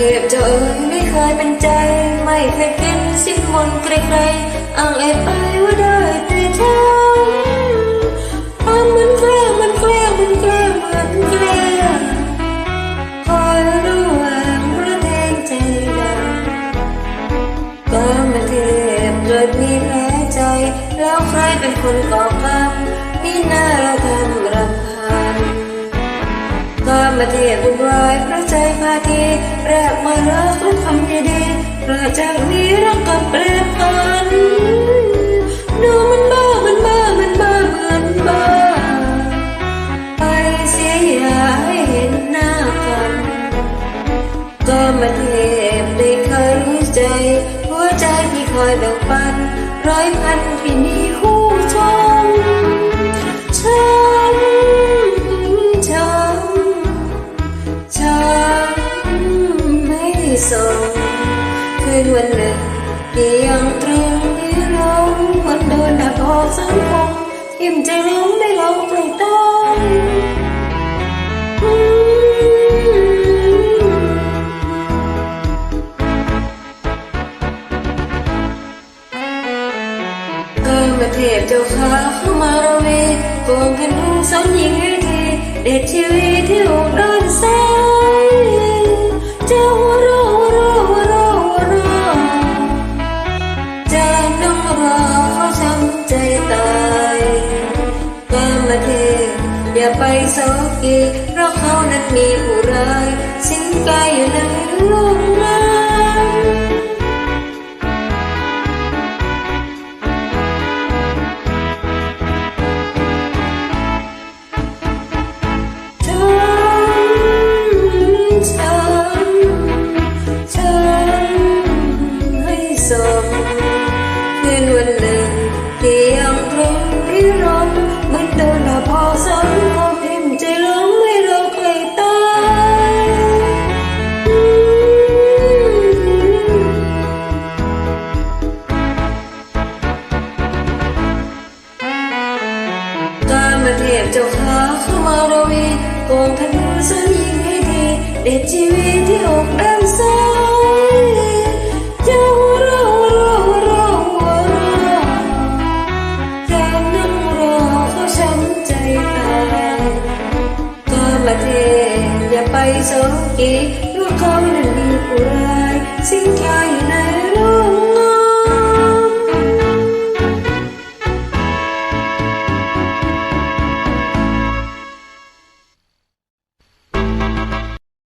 เทพเจ้าเอ๋ยไม่เคยเป็นใจ ไม่เคยเป็นสิ้นมนต์ใครๆอ้างเอ่ยไปว่าได้แต่ทำความมันแกล้งมันแกล้งมันแกล้งเหมือนแกล้งคอยรู้ว่าพระแทงใจเดำกามเทพเกิดมีแผลใจ แล้วใครเป็นคนก่อกรรมนี่น่าเราทำ ก็มาเทียบบุญร้ายพระใจพาทีแรกมารักและทำดีดีๆกระจากนี้รักกับแปรพันดูมันบ้ามันบ้ามันบ้าเหมือนบ้าไปเสียอย่าให้เห็นหน้ากันก็มาเทพได้เคยรู้ใจ หัวใจที่คอยแบ่งปันร้อยพันที่มีคู่ ออกสังคมทิ่มใจล้มได้ลงไม่ต้องเออมาเทพเจ้าขาเข้ามาระเวโกงกันรู้สอนยิงให้ทีเด็ดชีวิตที่อกด้านซ้า ต้องรอเขาช้ำใจตายกามาเทพอย่าไปโศกีเพราะเขานั้นมีผู้ร้าย สิงกายอยู่ในโลกนั้น เจ้าขาเข้ามาระวีโกงธนูสนยิงให้ทีเด็ดชีวิตที่อกด้านซ้ายเจ้าหัวเราะหั